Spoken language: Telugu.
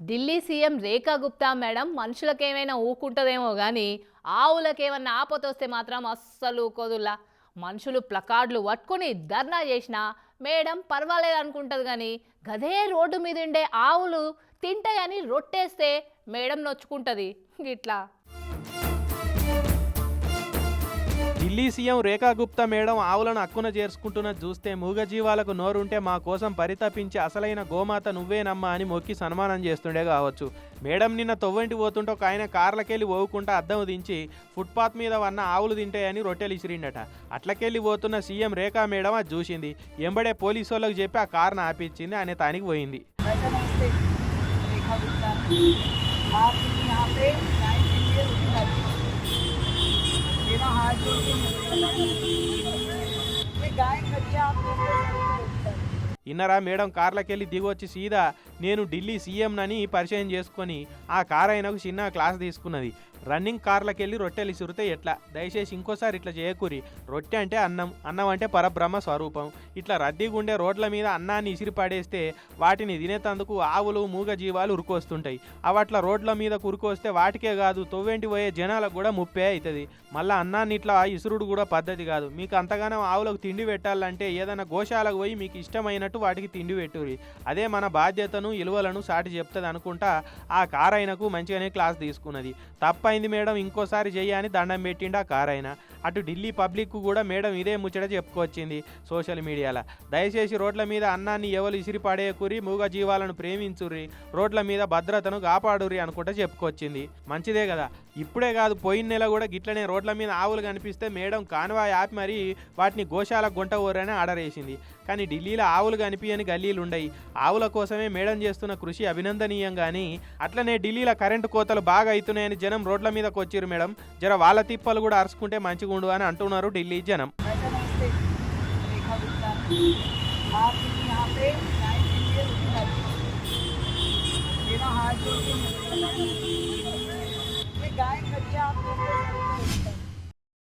ఢిల్లీ సీఎం రేఖా గుప్తా మేడం మనుషులకేమైనా ఊకుంటుందేమో కానీ ఆవులకేమన్నా ఆపతొస్తే మాత్రం అస్సలు ఊకోదుల్లా. మనుషులు ప్లకార్డులు పట్టుకుని ధర్నా చేసినా మేడం పర్వాలేదు అనుకుంటుంది కానీ గదే రోడ్డు మీద ఉండే ఆవులు తింటాయని రొట్టేస్తే మేడం నొచ్చుకుంటుంది. గిట్లా ఢిల్లీ సీఎం రేఖా గుప్తా మేడం ఆవులను అక్కున చేర్చుకుంటున్న చూస్తే మూగజీవాలకు నోరుంటే మా కోసం పరితపించి అసలైన గోమాత నువ్వేనమ్మా అని మొక్కి సన్మానం చేస్తుండే కావచ్చు. మేడం నిన్న తొవ్వంటి పోతుంటే ఒక ఆయన కార్లకెళ్ళి పోవుకుంటా అద్దం దించి ఫుట్పాత్ మీద వన్న ఆవులు తింటాయని రొట్టెలు ఇసిరిండట. అట్లకెళ్ళి పోతున్న సీఎం రేఖా మేడం అది చూసింది. ఎంబడే పోలీసు వాళ్ళకి చెప్పి ఆ కార్ను ఆపించింది. అనే తానికి పోయింది. E ఇన్నరా మేడం కార్లకెళ్ళి దిగొచ్చి సీదా నేను ఢిల్లీ సీఎంనని పరిచయం చేసుకొని ఆ కార్ అయినకు చిన్న క్లాస్ తీసుకున్నది. రన్నింగ్ కార్లకెళ్ళి రొట్టెలు ఇసురితే ఎట్లా? దయచేసి ఇంకోసారి ఇట్లా చేయకూరి. రొట్టె అంటే అన్నం అన్నం అంటే పరబ్రహ్మ స్వరూపం. ఇట్లా రద్దీగుండే రోడ్ల మీద అన్నాన్ని ఇసిరి పడేస్తే వాటిని తినేతందుకు ఆవులు మూగ జీవాలు ఉరుకొస్తుంటాయి. అవట్ల రోడ్ల మీద కురుకొస్తే వాటికే కాదు తొవ్వేంటి పోయే జనాలకు కూడా ముప్పే అవుతుంది మళ్ళీ అన్నాన్ని ఇట్లా ఇసురుడు కూడా పద్ధతి కాదు. మీకు అంతగానో ఆవులకు తిండి పెట్టాలంటే ఏదైనా గోశాలకు పోయి మీకు ఇష్టమైన తగినట్టు వాటికి తిండి పెట్టురి అదే మన బాధ్యతను ఇలువలను సాటి చెప్తుంది అనుకుంటా ఆ కార్ మంచిగానే క్లాస్ తీసుకున్నది. తప్పైంది మేడం ఇంకోసారి చెయ్యని దండం పెట్టిండు ఆ కార్ అయినా అటు ఢిల్లీ పబ్లిక్ కూడా మేడం ఇదే ముచ్చట చెప్పుకొచ్చింది సోషల్ మీడియాలో. దయచేసి రోడ్ల మీద అన్నాన్ని ఎవరు ఇసిరి పడేయకురి మూగ జీవాలను ప్రేమించుర్రి రోడ్ల మీద భద్రతను కాపాడుర్రి అనుకుంటా చెప్పుకొచ్చింది. మంచిదే కదా. ఇప్పుడే కాదు పోయిన నెల కూడా గిట్లనే రోడ్ల మీద ఆవులు కనిపిస్తే మేడం కాన్వా యాప్ మరి వాటిని గోశాల గుంట ఊరని ఆర్డర్ వేసింది కానీ ఢిల్లీలో ఆవులు కనిపించని గల్లీలు ఉండయి ఆవుల కోసమే మేడం చేస్తున్న కృషి అభినందనీయం కానీ అట్లనే ఢిల్లీలో కరెంటు కోతలు బాగా అవుతున్నాయని జనం రోడ్ల మీదకి వచ్చిర్రు మేడం జర వాళ్ళ తిప్పలు కూడా అరుచుకుంటే మంచిగా ఉండు అని అంటున్నారు ఢిల్లీ జనం मैडम नमस्ते up.